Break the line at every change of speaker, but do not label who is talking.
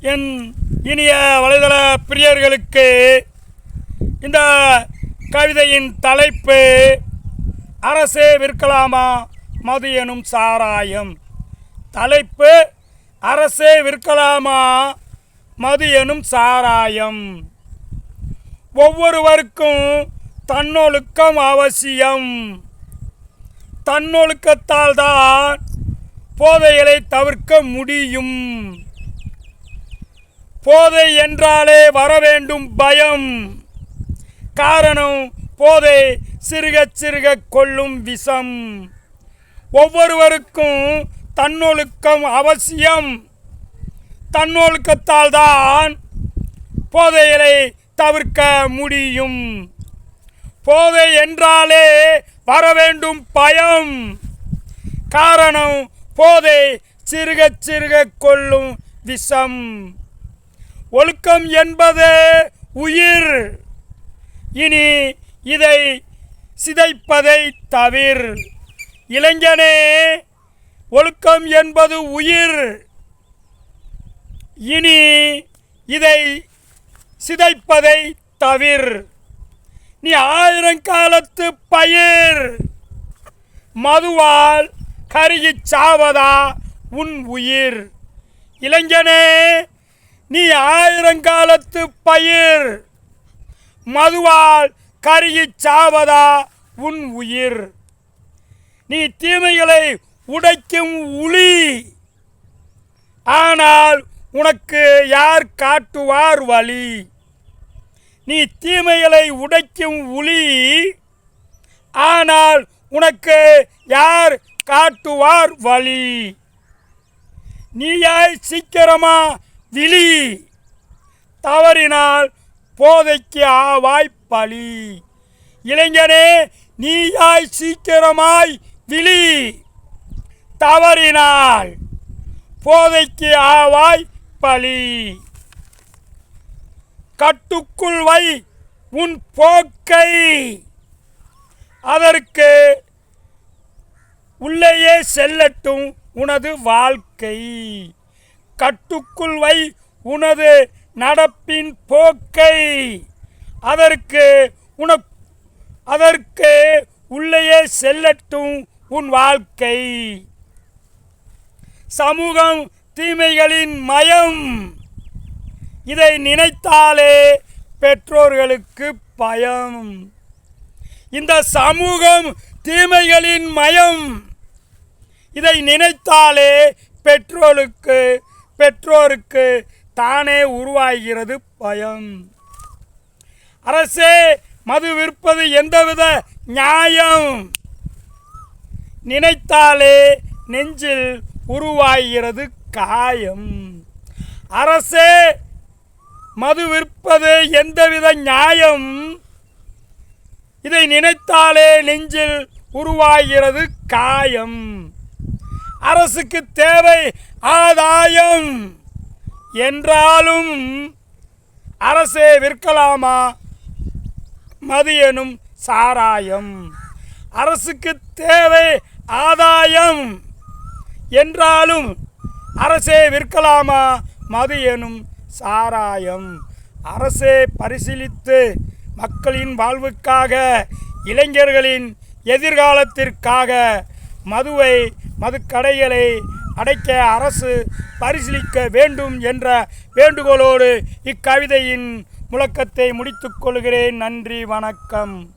என் இனிய வலைதள பிரியர்களுக்கு இந்த கவிதையின் தலைப்பு அரசே விற்கலாமா மது எனும் சாராயம்? தலைப்பு அரசே விற்கலாமா மது எனும் சாராயம்? ஒவ்வொருவருக்கும் தன்னொழுக்கம் அவசியம். தன்னொழுக்கத்தால் தான் போதைகளை தவிர்க்க முடியும். போதை என்றாலே வர வேண்டும் பயம். காரணம் போதை சிறுக சிறுக கொள்ளும் விஷம். ஒவ்வொருவருக்கும் தன்னொழுக்கம் அவசியம். தன்னொழுக்கத்தால் தான் போதைகளை தவிர்க்க முடியும். போதை என்றாலே வர வேண்டும் பயம். காரணம் போதை சிறுக சிறுக கொள்ளும் விஷம். ஒழுக்கம் என்பது உயிர். இனி இதை சிதைப்பதை தவிர். இளைஞனே ஒழுக்கம் என்பது உயிர். இனி இதை சிதைப்பதை தவிர். நீ ஆயிரங்காலத்து பயிர். மதுவால் கருகிச் சாவதா உன் உயிர். இளைஞனே நீ ஆயிரங்காலத்து பயிர். மதுவால் கருகிச் சாவதா உன் உயிர். நீ தீமைகளை உடைக்கும் உளி. ஆனால் உனக்கு யார் காட்டுவார் வழி நீ தீமைகளை உடைக்கும் உளி. ஆனால் உனக்கு யார் காட்டுவார் வழி நீயாய் சீக்கிரமா விழி. தவறினால் போதைக்கு ஆவாய் பழி இளைஞனே நீயாய் சீக்கிரமாய் விழி. தவறினால் போதைக்கு ஆவாய் பழி கட்டுக்குள் வை உன் போக்கை. அதற்கு உள்ளேயே செல்லட்டும் உனது வாழ்க்கை. கட்டுக்குள் வை உனது நடப்பின் போக்கை. அதற்கு உன அதற்கு உள்ளேயே செல்லட்டும் உன் வாழ்க்கை. சமூகம் தீமைகளின் மயம். இதை நினைத்தாலே பெற்றோர்களுக்கு பயம். இந்த சமூகம் தீமைகளின் மயம். இதை நினைத்தாலே பெற்றோருக்கு பெற்றோருக்கு தானே உருவாகிறது பயம். அரசே மது விற்பது எந்தவித நியாயம்? நினைத்தாலே நெஞ்சில் உருவாகிறது காயம். அரசே மது விற்பது எந்தவித நியாயம்? இதை நினைத்தாலே நெஞ்சில் உருவாகிறது காயம். அரசுக்கு தேவை ஆதாயம். என்றாலும் அரசே விற்கலாமா? மது எனும் சாராயம். அரசுக்கு தேவை ஆதாயம். என்றாலும் அரசே விற்கலாமா? மது எனும் சாராயம். அரசே பரிசீலித்து மக்களின் வாழ்வுக்காக இளைஞர்களின் எதிர்காலத்திற்காக மதுவை மதுக்கடைகளை அடைக்க அரசு பரிசீலிக்க வேண்டும் என்ற வேண்டுகோளோடு இக்கவிதையின் முழக்கத்தை முடித்துக் கொள்கிறேன். நன்றி வணக்கம்.